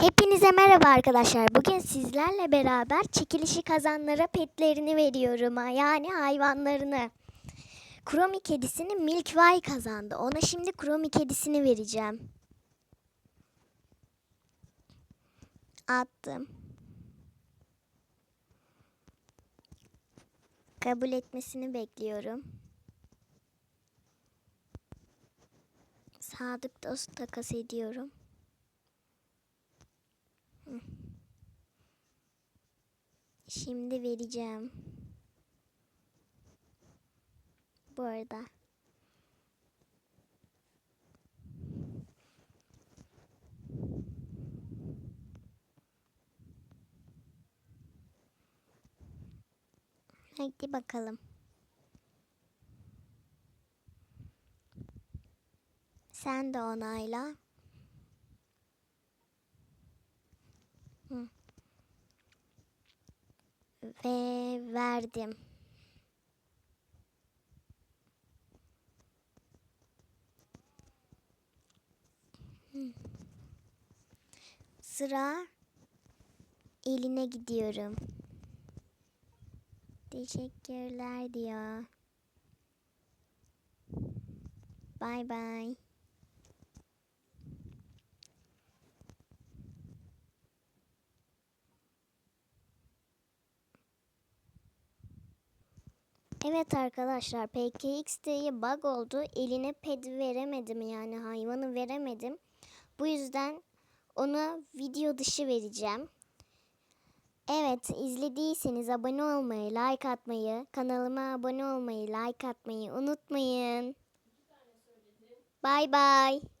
Hepinize merhaba arkadaşlar. Bugün sizlerle beraber çekilişi kazanlara petlerini veriyorum. Yani hayvanlarını. Kromi kedisini Milkway kazandı. Ona şimdi Kromi kedisini vereceğim. Attım. Kabul etmesini bekliyorum. Sadık dost takas ediyorum. Şimdi vereceğim. Bu arada. Hadi bakalım. Sen de onayla. Ve verdim. Sıra eline gidiyorum. Teşekkürler diyor. Bye bye. Evet arkadaşlar PKX'de bug oldu. Eline ped veremedim yani hayvanı veremedim. Bu yüzden onu video dışı vereceğim. Evet izlediyseniz abone olmayı, like atmayı, kanalıma abone olmayı, like atmayı unutmayın. Bye bye.